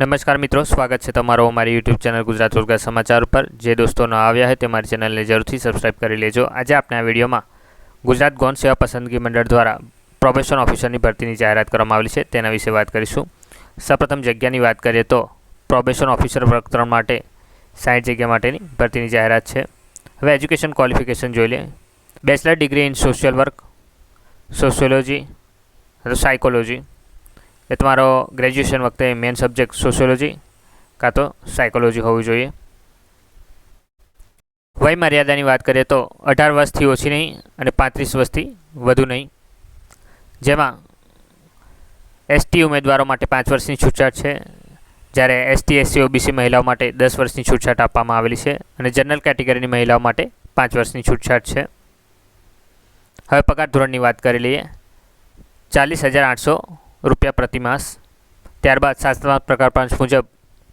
નમસ્કાર મિત્રો, સ્વાગત છે તમારો અમારી યુટ્યુબ ચેનલ ગુજરાત રોજગાર સમાચાર ઉપર. જે દોસ્તો ન આવ્યા હોય તે મારી ચેનલને જરૂરથી સબસ્ક્રાઇબ કરી લેજો. આજે આપણે આ વિડીયોમાં ગુજરાત ગૌણ સેવા પસંદગી મંડળ દ્વારા પ્રોબેશન ઓફિસરની ભરતીની જાહેરાત કરવામાં આવેલી છે. તેના વિશે વાત કરીશું. સૌપ્રથમ જગ્યાની વાત કરીએ તો પ્રોબેશન ઓફિસર વર્ગ ત્રણ માટે સાઠ જગ્યા માટેની ભરતીની જાહેરાત છે. હવે એજ્યુકેશન ક્વોલિફિકેશન જોઈ લઈએ. Bachelor degree in social work sociology psychology એ તમારો ગ્રેજ્યુએશન વખતે મેન સબ્જેક્ટ સોશિયોલોજી કાં તો સાયકોલોજી હોવું જોઈએ. વય મર્યાદાની વાત કરીએ તો અઢાર વર્ષથી ઓછી નહીં અને પાંત્રીસ વર્ષથી વધુ નહીં. જેમાં એસટી ઉમેદવારો માટે પાંચ વર્ષની છૂટછાટ છે. જ્યારે એસટી એસસી ઓબીસી મહિલાઓ માટે દસ વર્ષની છૂટછાટ આપવામાં આવેલી છે અને જનરલ કેટેગરીની મહિલાઓ માટે પાંચ વર્ષની છૂટછાટ છે. હવે પગાર ધોરણની વાત કરી લઈએ. ચાલીસ હજાર આઠસો રૂપિયા પ્રતિમાસ ત્યારબાદ સાતમા પ્રકાર પાંચ મુજબ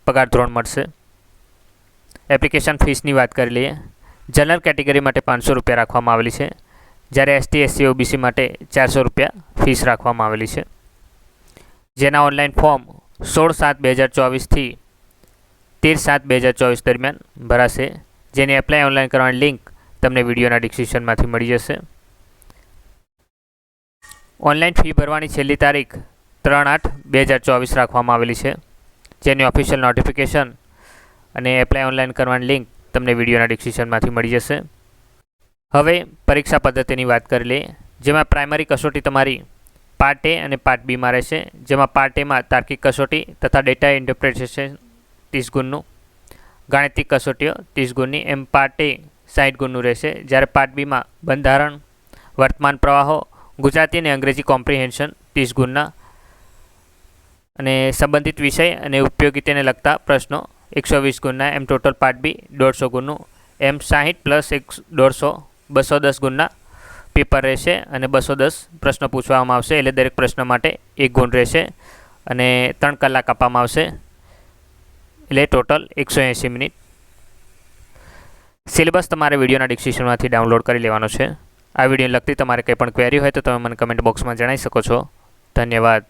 પગાર ધોરણ મળશે. એપ્લિકેશન ફીસની વાત કરી લઈએ. જનરલ કેટેગરી માટે પાંચસો રૂપિયા રાખવામાં આવેલી છે. જ્યારે એસટી એસસી ઓબીસી માટે ચારસો રૂપિયા ફીસ રાખવામાં આવેલી છે. જેના ઓનલાઈન ફોર્મ સોળ સાત બે હજાર ચોવીસથી તેર સાત બે હજાર ચોવીસ દરમિયાન ભરાશે. જેની એપ્લાય ઓનલાઈન કરવાની લિંક તમને વિડીયોના ડિસ્ક્રિપ્શનમાંથી મળી જશે. ઓનલાઈન ફી ભરવાની છેલ્લી તારીખ ત્રણ આઠ બે હજાર ચોવીસ રાખવામાં આવેલી છે. જેની ઓફિશિયલ નોટિફિકેશન અને એપ્લાય ઓનલાઈન કરવાની લિંક તમને વિડીયોના ડિસ્ક્રિપ્શનમાંથી મળી જશે. હવે પરીક્ષા પદ્ધતિની વાત કરી લઈએ. જેમાં પ્રાઇમરી કસોટી તમારી પાર્ટ એ અને પાર્ટ બીમાં રહેશે. જેમાં પાર્ટ એમાં તાર્કિક કસોટી તથા ડેટા ઇન્ટરપ્રિટેશન ત્રીસ ગુણનું, ગાણિતિક કસોટીઓ ત્રીસ ગુણની, એમ પાર્ટ એ સાઠ ગુણનું રહેશે. જ્યારે પાર્ટ બીમાં બંધારણ, વર્તમાન પ્રવાહો, ગુજરાતી અને અંગ્રેજી કોમ્પ્રિહેન્શન ત્રીસ ગુણના અને સંબંધિત વિષય અને ઉપયોગીતાને લગતા પ્રશ્નો એકસો વીસ ગુણના એમ ટોટલ પાર્ટ બી દોઢસો ગુણનું. એમ સાહીઠ પ્લસ એક દોઢસો બસો દસ ગુણના પેપર રહેશે અને બસો દસ પ્રશ્નો પૂછવામાં આવશે એટલે દરેક પ્રશ્ન માટે એક ગુણ રહેશે અને ત્રણ કલાક આપવામાં આવશે એટલે ટોટલ એકસો એંસી મિનિટ. સિલેબસ તમારે વિડીયોના ડિસ્ક્રિપ્શનમાંથી ડાઉનલોડ કરી લેવાનો છે. આ વીડિયો લગતી તમારે કંઈ પણ ક્વેરી હોય તો તમે મને કમેન્ટ બોક્સમાં જણાવી શકો છો. ધન્યવાદ.